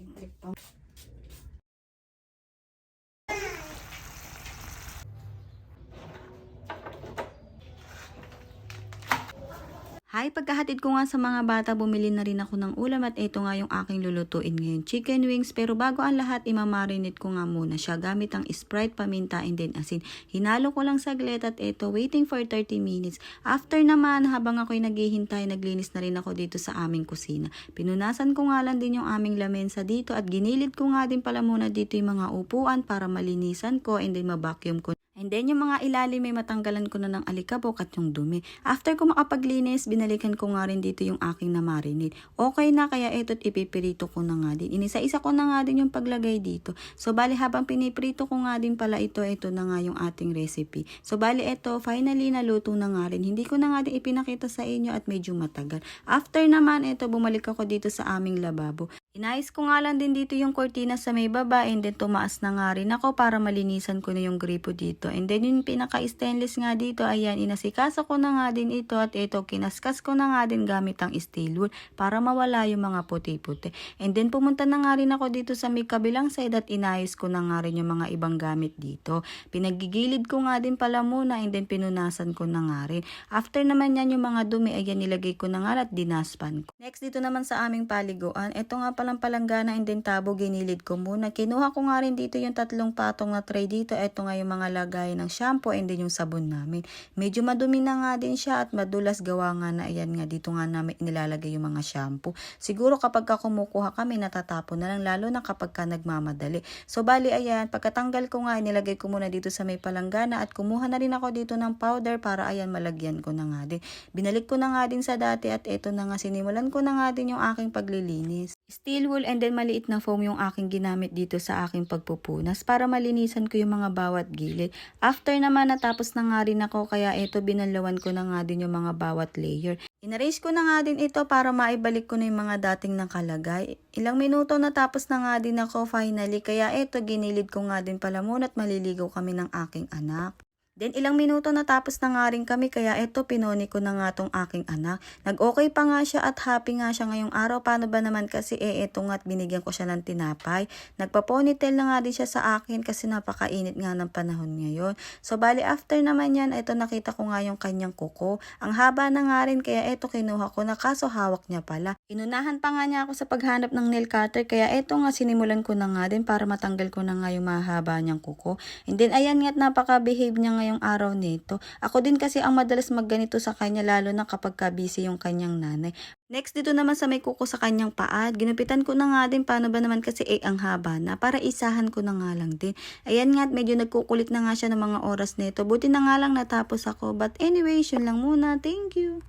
이렇게 빵. Hi, pagkahatid ko nga sa mga bata, bumili na rin ako ng ulam at ito nga yung aking lulutuin ngayon. Chicken wings, pero bago ang lahat, imamarinate ko nga muna siya gamit ang Sprite, paminta, and then asin. Hinalo ko lang saglit at ito, waiting for 30 minutes. After naman, habang ako'y naghihintay, naglinis na rin ako dito sa aming kusina. Pinunasan ko nga lang din yung aming lamesa dito at ginilid ko nga din pala muna dito yung mga upuan para malinisan ko and then mabacuum ko And then yung mga ilalim may matanggalan ko na ng alikabok at yung dumi. After ko makapaglinis, binalikan ko nga rin dito yung aking namarinate. Okay na kaya ito't ipipirito ko na nga din. Inisa-isa ko na nga din yung paglagay dito. So bali habang piniprito ko nga din pala ito, ito na nga yung ating recipe. So bali ito, finally naluto na nga rin. Hindi ko na nga din ipinakita sa inyo at medyo matagal. After naman ito, bumalik ako dito sa aming lababo. Inayos ko nga lang din dito yung cortina sa may baba and then tumaas na nga rin ako para malinisan ko na yung gripo dito. And then yung pinaka-stainless nga dito, ayan, inasikaso ko na nga din ito at ito, kinaskas ko na nga din gamit ang steel wool para mawala yung mga puti-puti. And then pumunta na nga rin ako dito sa may kabilang side at inayos ko na nga rin yung mga ibang gamit dito. Pinagigilid ko nga din pala muna and then pinunasan ko na nga rin. After naman yan yung mga dumi, ayan, nilagay ko na nga at dinaspan ko. Next dito naman sa aming paliguan, ito nga palang palanggana and then tabo, ginilid ko muna. Kinuha ko nga rin dito yung tatlong patong na tray dito. Ito nga yung mga lagay ng shampoo and then yung sabon namin. Medyo madumi na nga din siya at madulas gawa nga na ayan nga dito nga namin nilalagay yung mga shampoo. Siguro kapag ka kumukuha kami natatapon na lang lalo na kapag ka nagmamadali. So bali ayan, pagkatanggal ko nga nilagay ko muna dito sa may palanggana at kumuha na rin ako dito ng powder para ayan malagyan ko na nga din. Binalik ko na nga din sa dati at ito na nga sinimulan ko na nga din yung aking paglilinis. Steel wool and then maliit na foam yung aking ginamit dito sa aking pagpupunas para malinisan ko yung mga bawat gilid. After naman natapos na nga rin ako kaya ito binalawan ko na nga din yung mga bawat layer. Inarrange ko na nga din ito para maibalik ko na yung mga dating nakalagay. Ilang minuto natapos na nga din ako finally kaya ito ginilid ko nga din pala muna at maliligaw kami ng aking anak. Then ilang minuto natapos na nga rin kami kaya eto pinoni ko na nga tong aking anak. Nag-okay pa nga siya at happy nga siya ngayong araw. Paano ba naman kasi eh eto nga at binigyan ko siya ng tinapay. Nagpa-ponytail na nga din siya sa akin kasi napakainit nga ng panahon ngayon. So bali after naman yan, eto nakita ko nga yung kanyang kuko. Ang haba na nga rin kaya eto kinuha ko na kaso hawak niya pala. Inunahan pa nga niya ako sa paghanap ng nail cutter kaya eto nga sinimulan ko na nga din para matanggal ko na nga yung mahaba niyang kuko. And then ayan nga at napaka-behave niya ngayong araw nito. Ako din kasi ang madalas magganito sa kanya lalo na kapag ka busy yung kanyang nanay. Next dito naman sa may kuko sa kanyang paa, ginupitan ko na nga din paano ba naman kasi eh ang haba na para isahan ko na nga lang din. Ayan nga at medyo nagkukulit na nga siya ng mga oras nito. Buti na nga lang natapos ako. But anyway, yun lang muna. Thank you.